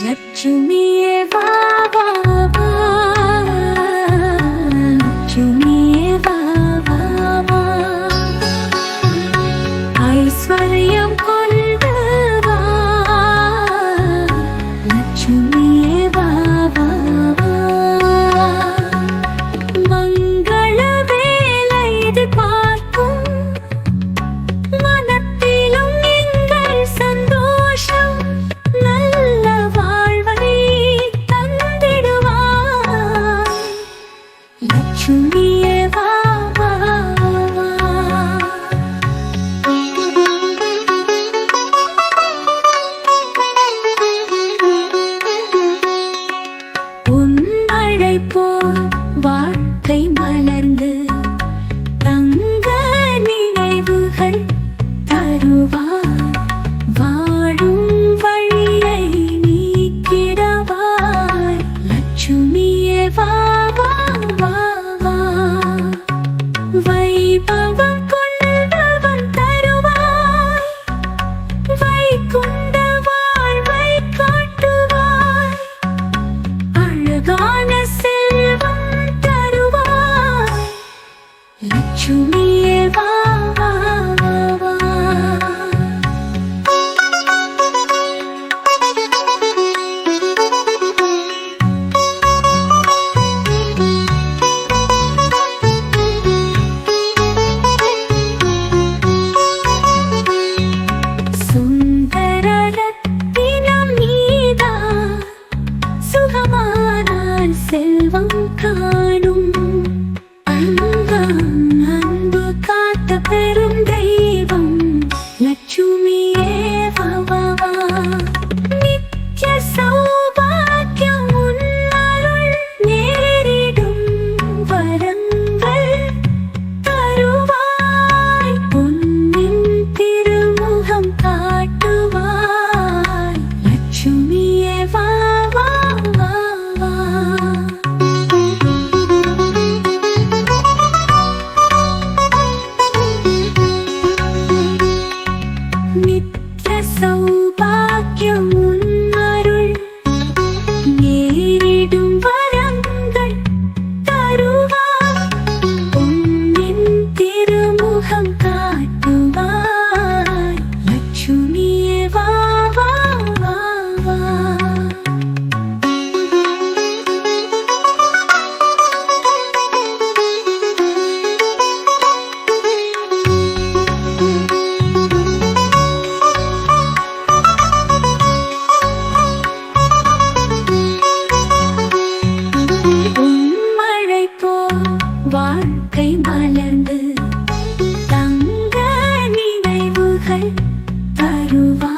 லட்சுமியே வா. Picture me. 祝你。find வாழ்க்கை மலர்ந்து தங்க நினைவுகள் தருவா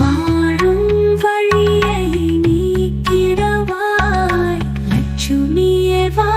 வாழும் வழியை நீக்கிறவாய். லட்சுமியே வா